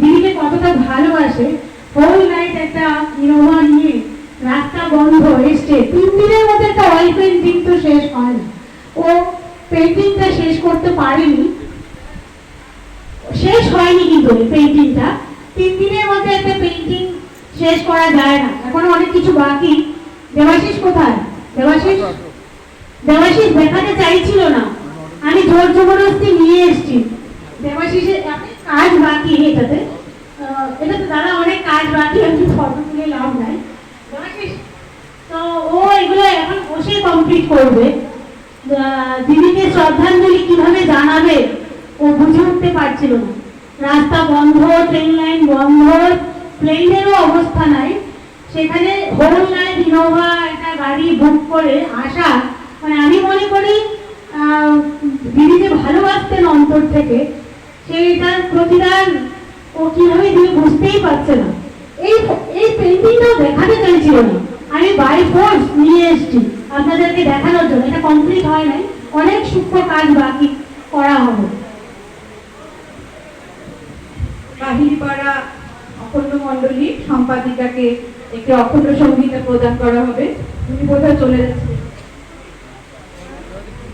দিদিকে কতটা ভালোবাসে হোল নাইট একটা ইনোভা নিয়ে রাস্তা বন্ধ এসছে। তিন দিনের মধ্যে একটা অয়েল পেন্টিং তো শেষ হয় না। ও পেন্টিংটা শেষ করতে পারেনি। শেষ হয়নি কিন্তু পেন্টিংটা তিন দিনের মধ্যে একটা পেন্টিং শেষ করা যায় না। এখনও অনেক কিছু বাকি। দেবাশিস কোথায়? দেবাশিস? দেবাশিস দেখাতে চাইছিল না। আমি জোর জবরদস্তি নিয়ে এসেছি। কাজ বাকি এটাতে এটাতে দাদা অনেক কাজ বাকি, আমি ফটো তুলে লাভ নাই। তো ও এগুলো এখন বসে কমপ্লিট করবে। দিদিকে শ্রদ্ধাঞ্জলি কীভাবে জানাবে, ও বুঝে উঠতে পারছিল না। রাস্তা বন্ধ ট্রেন লাইন বন্ধ প্লেনেরও অবস্থা নাই। সেখানে হোল লাইন ইনোভা একটা গাড়ি বুক করে আসা মানে আমি মনে করি দিদিকে ভালোবাসতেন অন্তর থেকে। প্রতিদান ও কীভাবে বুঝতেই পারছে না। এই এই পেন্টিংটাও দেখাতে চাইছিল আমি বাই ফোর্স নিয়ে আপনাদেরকে দেখানোর জন্য। এটা কমপ্লিট হয় নাই। অনেক সূক্ষ্ম কাজ বাকি করা হবে। কাহিনীপাড়া অখণ্ড মণ্ডলী সম্পাদিকাকে একটি অখণ্ড সঙ্গীতা প্রদান করা হবে। উনি কোথায় চলে যাচ্ছেন